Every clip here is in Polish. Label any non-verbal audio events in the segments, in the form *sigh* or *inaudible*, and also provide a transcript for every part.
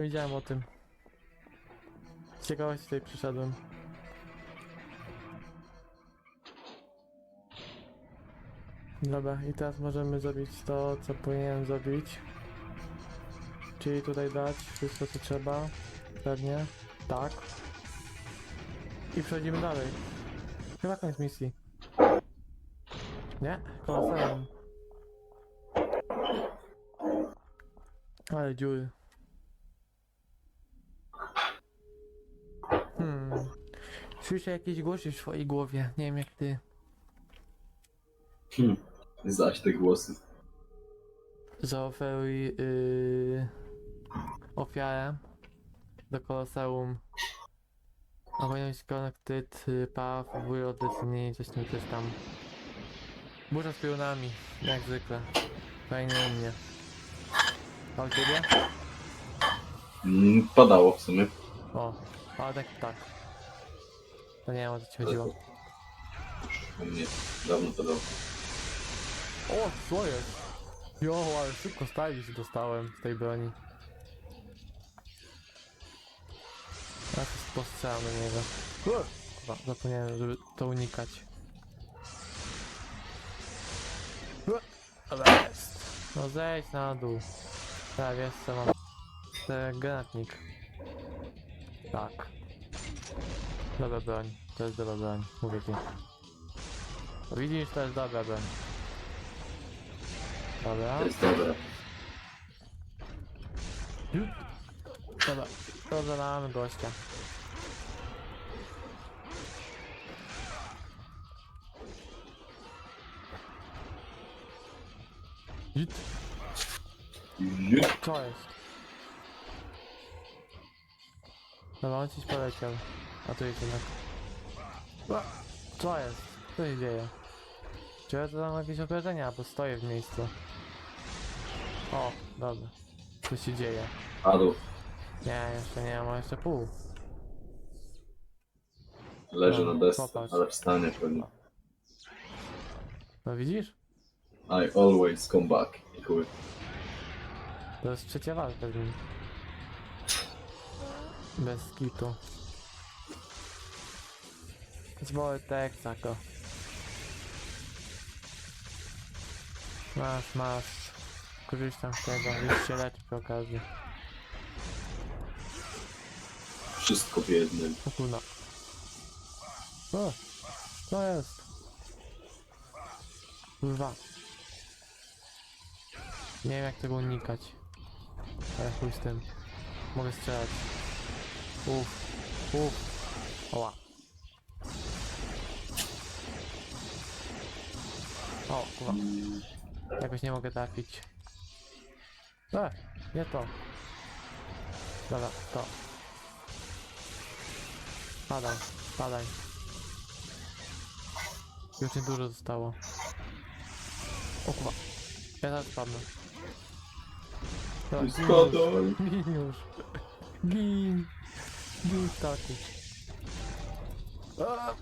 Wiedziałem o tym. Z ciekawości tutaj przyszedłem. Dobra, i teraz możemy zrobić to, co powinienem zrobić. Czyli tutaj dać wszystko, co trzeba. Pewnie. Tak. I przechodzimy dalej. Chyba koniec misji. Nie? Koloseum. Ale dziury. Słyszę jakieś głosy w swojej głowie. Nie wiem jak ty. Hmm. Zaś te głosy. Zaoferuj yy, ofiarę do koloseum. Avoidance connected y, path will destiny, coś tam, coś tam. Burza z pionami, jak zwykle. Fajnie u mnie. A u ciebie? Mm, padało w sumie. O, ale tak, tak. To nie wiem o co ci chodziło. U mnie dawno padało. O, co jest? Jo, ale szybko stylish dostałem z tej broni. Ja to postrzelam do niego. Chyba zapomniałem, żeby to unikać. Dobra, jest. No zejdź na dół. Tak, wiesz co mam. To jak granatnik. Tak. Dobra broń. To jest dobra broń. Mówię ci. Widzisz, to jest dobra broń. Dobra. To jest dobre. Dobra, to zadamy gościa. Co jest? Dobra, on ci poleciał. A tu jest jednak. Co jest? Co się dzieje? Czy ja to mam jakieś obrażenia, albo stoję w miejscu? O, dobra. Co się dzieje? Padł. Nie, jeszcze nie, mam jeszcze pół. Leży No, na desce, popatrz. ale wstanie pewnie. No widzisz? I always come back. Chuj. To jest trzecia walka z nim. Bez kitu. Zwoły Texaco. Masz, masz. Korzystam z tego, leczy przy okazji. Wszystko w jednym. O kurna. O, co jest? Kurwa. Nie wiem jak tego unikać. Ale chuj z tym. Mogę strzelać. Uff. Uff. Oła. Kurwa. Jakoś nie mogę trafić. E, nie to. Dobra, to. Padaj, padaj. Już nie dużo zostało. O kurwa. Ja zaraz padnę. Dobra, *laughs* gin już. Spadaj. Gin już. Gin. Gin ptaku. A!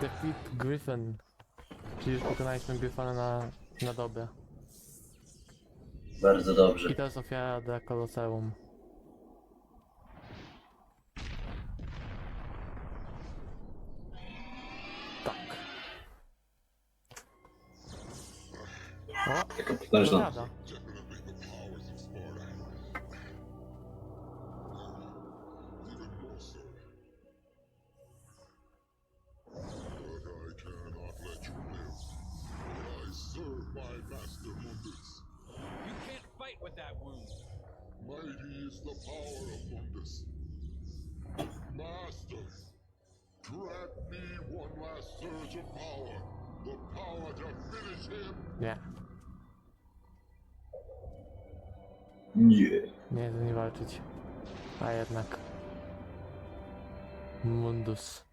Defeat Griffin. Czyli już pokonaliśmy Gryfana na, na dobę. Bardzo dobrze. I jest ofiara dla Koloseum. Tak. O, Taka potężna. Mundus.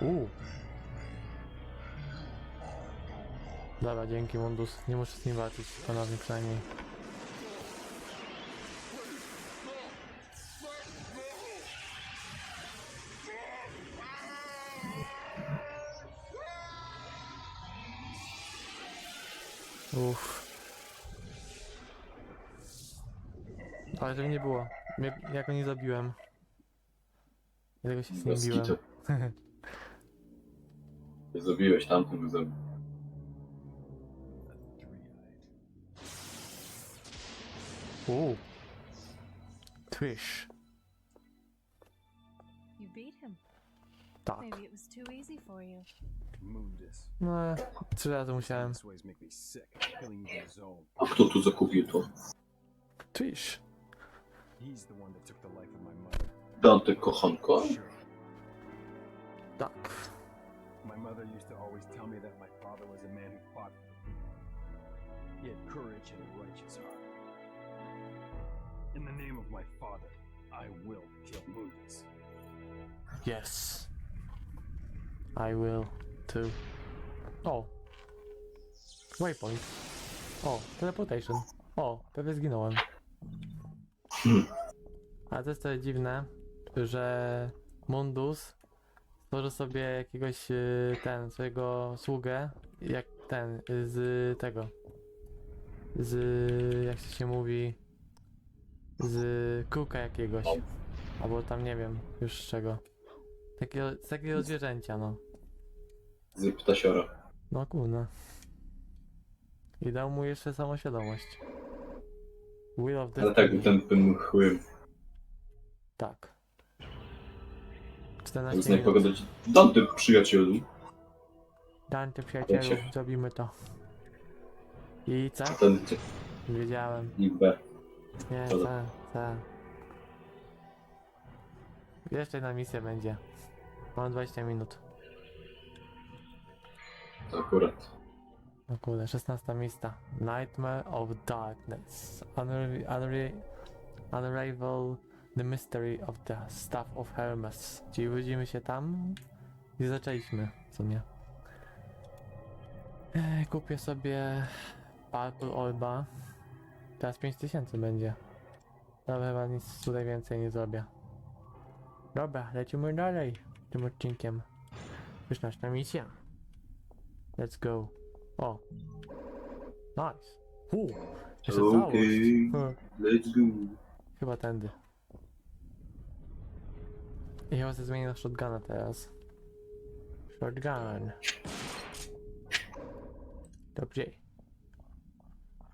Uuu. Dobra, dzięki Mundus. Nie muszę z nim walczyć, ponownie przynajmniej. Ale żeby nie było. Mnie, ja go nie zabiłem. Dlatego się z nim Bez biłem. kitu. *laughs* Nie zabiłeś tamtym, go zabił. Uuu. Twish. You beat him. Tak. Maybe it was too easy for you. Mundus. No, trzy razy musiałem. These ways make me sick. Killing you in his own. A kto tu zakupił to? Twish. He's the one that took the life of my mother. Dante kochanko? Sure. Tak. My mother used to always tell me that my father was a man who fought for the people. He had courage and a righteous heart. In the name of my father, I will kill Mundus. Yes. I will too. O. Waypoint. O, teleportation. Oh, o, prawie zginąłem. Hmm. Ale to jest to dziwne, że Mundus stworzył sobie jakiegoś y, ten, swojego sługę, jak ten, y, z tego. Z, jak to się mówi, z kruka jakiegoś. Albo tam nie wiem już z czego. Takiego, z takiego zwierzęcia, no. Z ptasiora. No kurna. I dał mu jeszcze samoświadomość. Will of Ale tak, ten tym chłym. Tak. Jak 14 znaj minut. pogadać. Dante, przyjacielu. Dante przyjacielu, Wiecie. zrobimy to. I co? Ten Wiedziałem. i B. Nie, Co? co, co. Jeszcze jedna misja będzie. Mam 20 minut. Akurat. No kurde, 16 miejsca. Nightmare of Darkness. Unra- unra- unravel the mystery of the Staff of Hermes. Czyli widzimy się tam i zaczęliśmy w sumie. Kupię sobie Purple Orba. Teraz 5000 będzie. Dobra, chyba nic tutaj więcej nie zrobię. Dobra, lecimy dalej tym odcinkiem. 16 misja. Let's go. O. Nice. Uu, jeszcze Okej. całość. Let's go. Chyba tędy. I chyba sobie zmienię na shotguna teraz. Shotgun. Dobrze.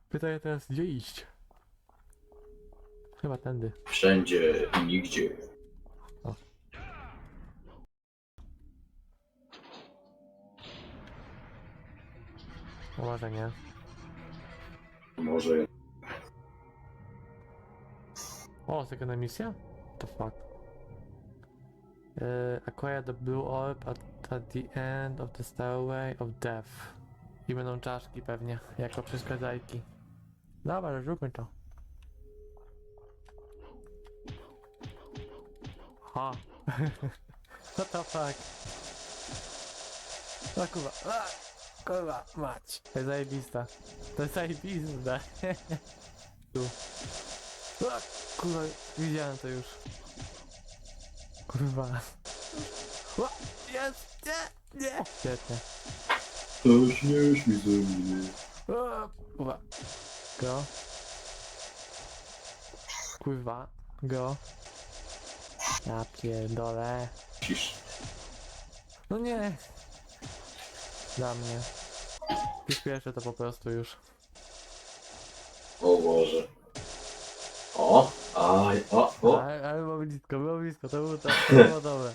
Pytanie teraz gdzie iść? Chyba tędy. Wszędzie i nigdzie. Może nie. Może O, taka misja? The fuck? Uh, acquire the blue orb at, at the end of the stairway of death. I będą czaszki pewnie, jako przeszkadzajki. Dobra, zróbmy to. Ha. *laughs* What the fuck? O kurwa. Kurwa, mać. To jest zajebista. To jest zajebista. *laughs* tu. A, kurwa, widziałem to już. Kurwa. *laughs* Ła, Jest! Nie! Nie! Świetnie. to śmiesz mi ze mnie. O, Kurwa. Go. Kurwa. Go. Ja pierdolę. Cisz. No nie! Dla mnie. Przyspieszę to po prostu już. O Boże. O, aj, o, o. Ale, ale było blisko, było blisko, to było, to, to *laughs* było dobre.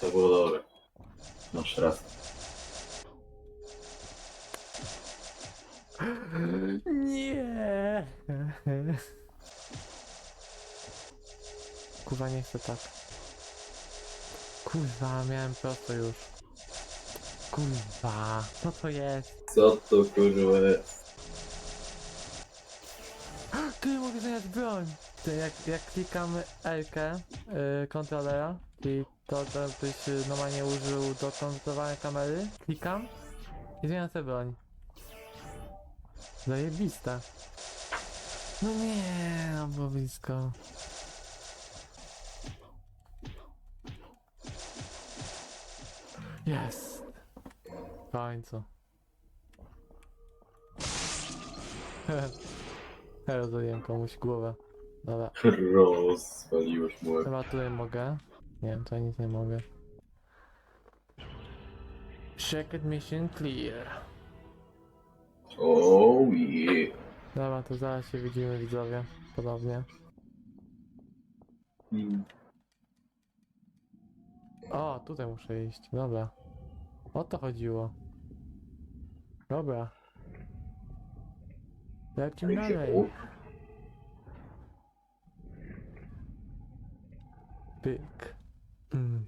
To było dobre. Masz raz. Nie. Kurwa, nie chcę tak. Kurwa, miałem prosto już. Kurwa, co to jest? Co to kurwa jest? Ty mogę zająć broń! Ty, jak, jak klikam L yy, kontrolera i to, to byś y, normalnie użył do kontrolowania kamery, klikam i zmieniam sobie broń. Zajebista. No nie, no było blisko. Jest. Końcu. *laughs* Rozumiem komuś głowę. Dobra, Rozwaliłeś mu łeb. chyba tutaj mogę. Nie wiem, tutaj nic nie mogę. Checked mission clear. Oh yeah. Dobra, to zaraz się widzimy widzowie. Podobnie. Mm. O, tutaj muszę iść. Dobra. O to chodziło. Dobra. Lecimy Tak się dalej. u- Pyk. Mm.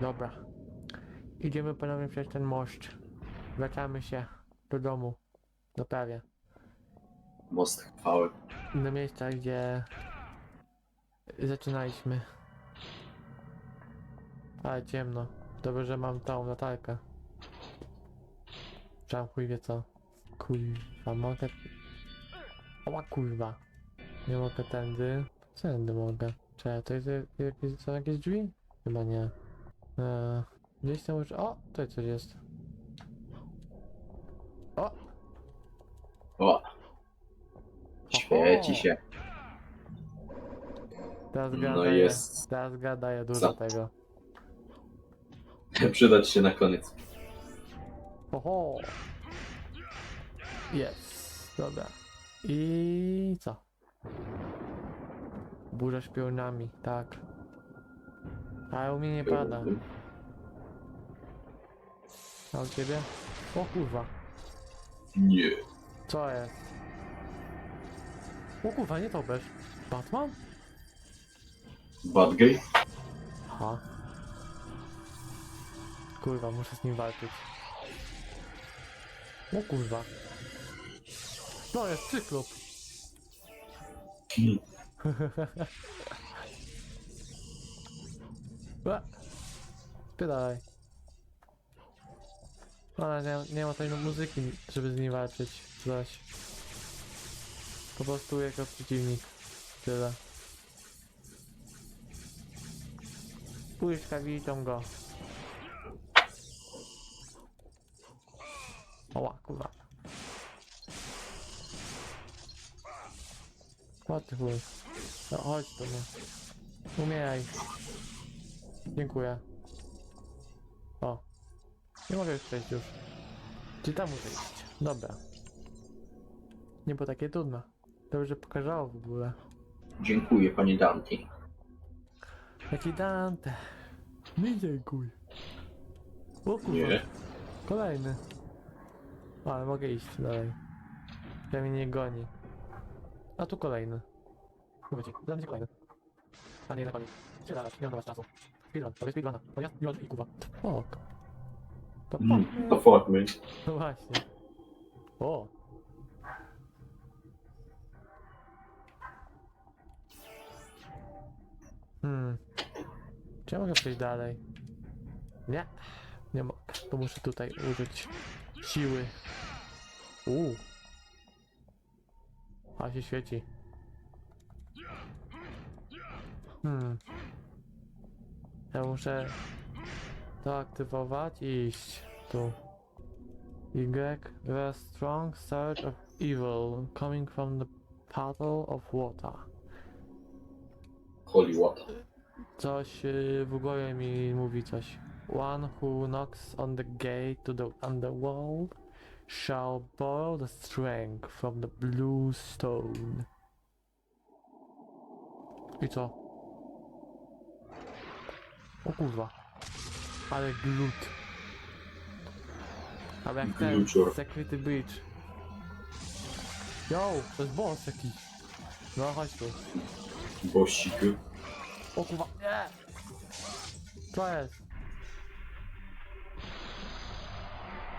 Dobra. Idziemy ponownie przez ten most. Wracamy się do domu. Do prawie. Most chwały. Do miejsca, gdzie zaczynaliśmy. Ale ciemno. Dobrze, że mam tą latarkę. Trzeba chuj wie co. Kurwa, mogę... Oła kurwa. Nie mogę tędy. Tędy mogę. Czekaj, to jest jakieś, są jakieś drzwi? Chyba nie. Eee, gdzieś tam już... O! Tutaj coś jest. O! O! Świeci się. Teraz No daje, jest. teraz gra daje dużo Za- tego. Przydać się na koniec. Oho! Jest, dobra. I co? Burza szpionami, tak. Ale u mnie nie pada. A u ciebie? O kurwa, Nie. co jest? O kurwa, nie to bez. Batman? Bad gay? Kurwa, muszę z nim walczyć. O kurwa. No jest cyklop. *laughs* Ła. Spierdalaj. Ale nie, nie ma tej no muzyki, żeby z nim walczyć. Zaś. Po prostu jako przeciwnik. Tyle. Pójść witam go. Oła, kurwa. What the. No chodź tu no. Umieraj. Dziękuję. O. Nie mogę już przejść już. Czy tam muszę iść? Dobra. Nie było takie trudne. Dobrze pokazało w ogóle. Dziękuję, panie Dante. Jaki Dante. Nie dziękuj. O kurwa. Nie. Kolejny. Ale mogę iść dalej. Ja mnie nie goni. A tu kolejny. Ci, dla mnie kolejny. A nie, na koniec. Strzelać, nie mam czasu. Speedrun, to jest speedruna. To ja, Jon i Kuba. Fuck. To Mm, fuck, to fuck me. No właśnie. O. Hmm. Czy ja mogę przejść dalej? Nie. Nie mogę. To muszę tutaj użyć siły. Uuu. A się świeci. Hmm. Ja muszę to aktywować i iść tu. Y. The strong surge of evil coming from the puddle of water. Holy water. Coś yy, w głowie mi mówi coś. One who knocks on the gate to the underworld shall borrow the strength from the blue stone. I co? O kurwa. Ale glut. Ale jak ten Glucior. zakryty bridge. Yo, to jest boss jakiś. No chodź tu. Bościk. O kurwa, nie! Co jest?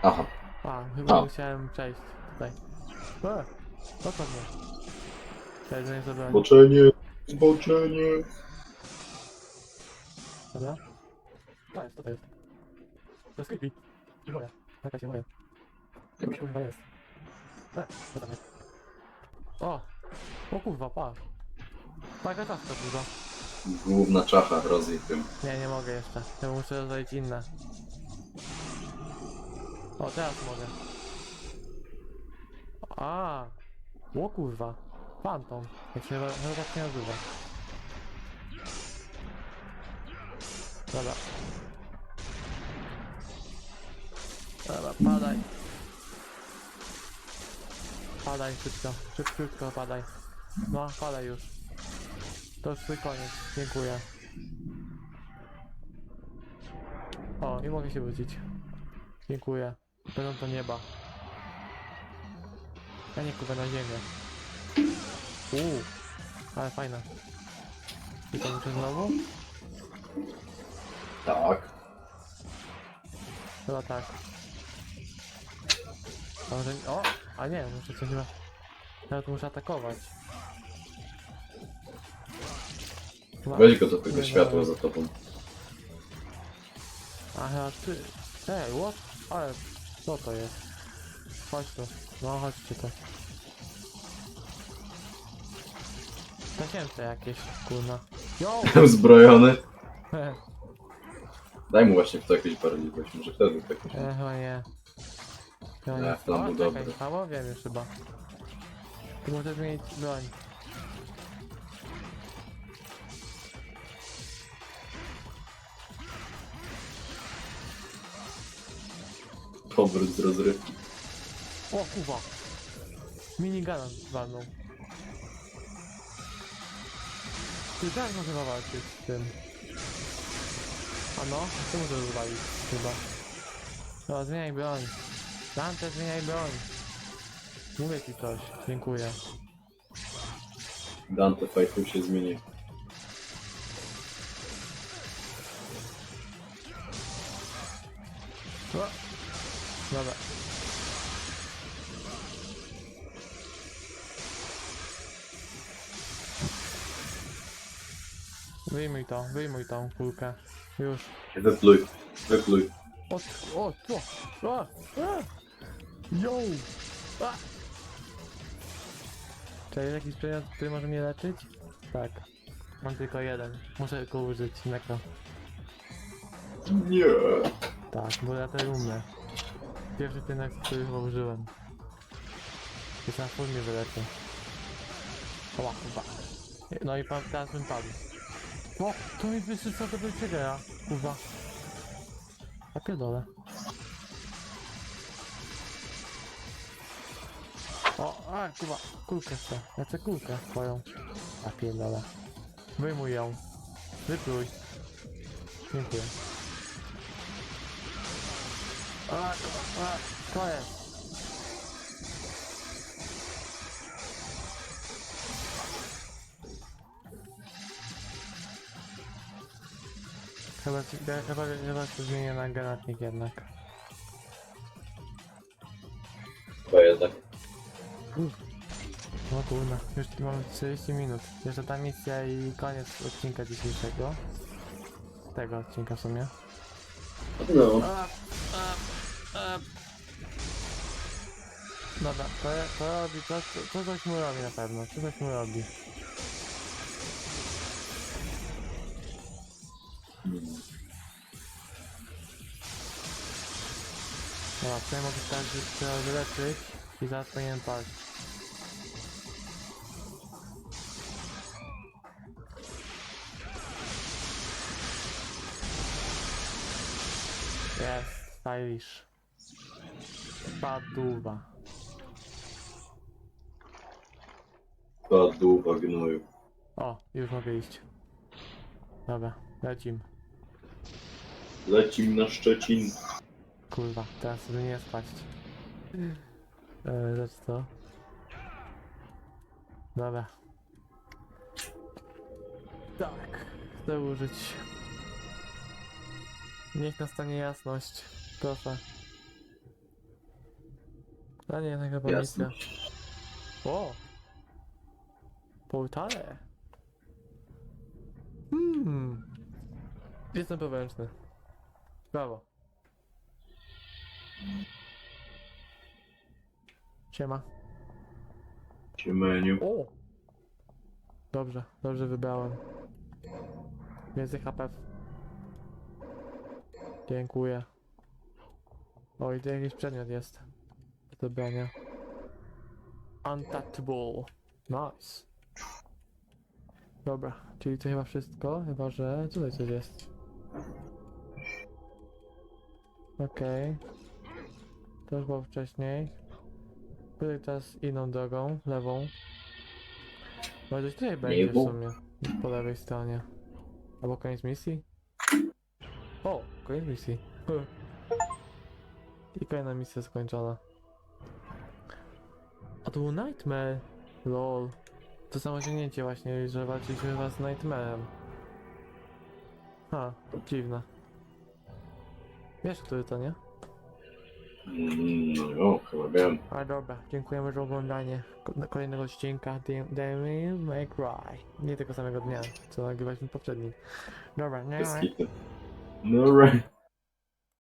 Aha. A, chyba A. musiałem przejść tutaj. E, co to mnie? Teraz nie zabrałem. Zboczenie. Zboczenie. Dobra? To jest, co to jest? To jest creepy. Nie boję. Jaka się boję. Chyba kurwa jest. E, co tam jest? O! O kurwa, pa! Taka czaszka duża. Główna czacha rozje tym. Nie, nie mogę jeszcze. Ja muszę rozwalić inne. O, teraz mogę. A, o kurwa. Fantom. Jak się chyba, tak nie nazywa. Dobra. Dobra, padaj. Padaj szybko, szybko padaj. No, padaj już. To już twój koniec, dziękuję. O, i mogę się wrócić. Dziękuję. Będą to nieba. Ja nie kurwa na ziemię. Uuu, ale fajne. I to muszę znowu? Tak. Chyba tak. A może... O! A nie, muszę coś chyba... Nawet muszę atakować. Chyba... Weź go do tego Nie, światła za tobą. A chyba ty... Ej, what? Ale... Co to jest? Chodź tu. No, chodźcie tu. Zasięte jakieś, kurna. Yo! *laughs* Uzbrojony. *laughs* Daj mu właśnie w to jakieś bardziej, może wtedy tak E, chyba nie. Chyba Nie, nie. był O, czekaj, dobry. Wiem już chyba. Ty możesz zmienić broń. Powrót z rozrywki. O, kuwa! Minigana walnął. Ty tak może walczyć z tym. A no, ty możesz zwalić chyba. No, zmieniaj broń. Dante, zmieniaj broń. Mówię ci coś, dziękuję. Dante fajfu się zmieni. Wyjmuj to, wyjmuj tą kulkę. Już. Wypluj, wypluj. O, o, co? A, a. Yo! A! Czy jest jakiś przedmiot, który może mnie leczyć? Tak. Mam tylko jeden. Muszę go użyć, nekro. Nie. Tak, bo ja to umiem. Pierwszy pynek, który chyba użyłem. Jest na formie wyleczę. Oła, chyba. No i pan, teraz bym padł. O, to mi wysyca do Belciegera, kurwa. Ja pierdolę. O, a, kurwa, kulkę chcę. Ja chcę kulkę twoją. Ja pierdolę. Wyjmuj ją. Wypluj. Dziękuję. A, a, to jest. Chyba, chyba, chyba to zmienię na granatnik jednak. Chyba jednak. No kurna, już mamy 40 minut. Jeszcze ta misja i koniec odcinka dzisiejszego. Tego odcinka w sumie. No. A, a, a. Dobra, to, to robi, to, to coś mu robi na pewno, to coś mu robi. Dobra, tutaj mogę tak że trzeba wyleczyć i zaraz powinienem paść. Jest, stylish. Paduwa. Paduwa gnoju. O, już mogę iść. Dobra, lecim. Lecim na Szczecin. Kurwa, teraz żeby nie spaść. Eee, rzecz co? Dobra. Tak, chcę użyć. Niech nastanie jasność. Proszę. A nie, taka. Jasno. O! Portale! Hmm. Jestem powręczny. Brawo. Siema. Ciemeniu. O! Dobrze, dobrze wybrałem. Więcej HP. Dziękuję. Oj, tu jakiś przedmiot jest. Do dobrania. Untouchable. Nice. Dobra, czyli to chyba wszystko, chyba że tutaj coś jest. Okej. To już było wcześniej. Tutaj teraz inną drogą, lewą. Może tutaj będzie w sumie. Po lewej stronie. Albo koniec misji? O, koniec misji. *laughs* I kolejna misja skończona. A to był Nightmare. Lol. To samo osiągnięcie właśnie, że walczyliśmy chyba z Nightmarem. Ha, dziwne. Wiesz, który to, nie? Mm, no, chyba wiem. Ale dobra, dziękujemy za oglądanie ko- kolejnego odcinka The- Devil May Cry. Nie tego samego dnia, co nagrywaliśmy poprzedni. Dobra, nie Bez ma. kitu. No right.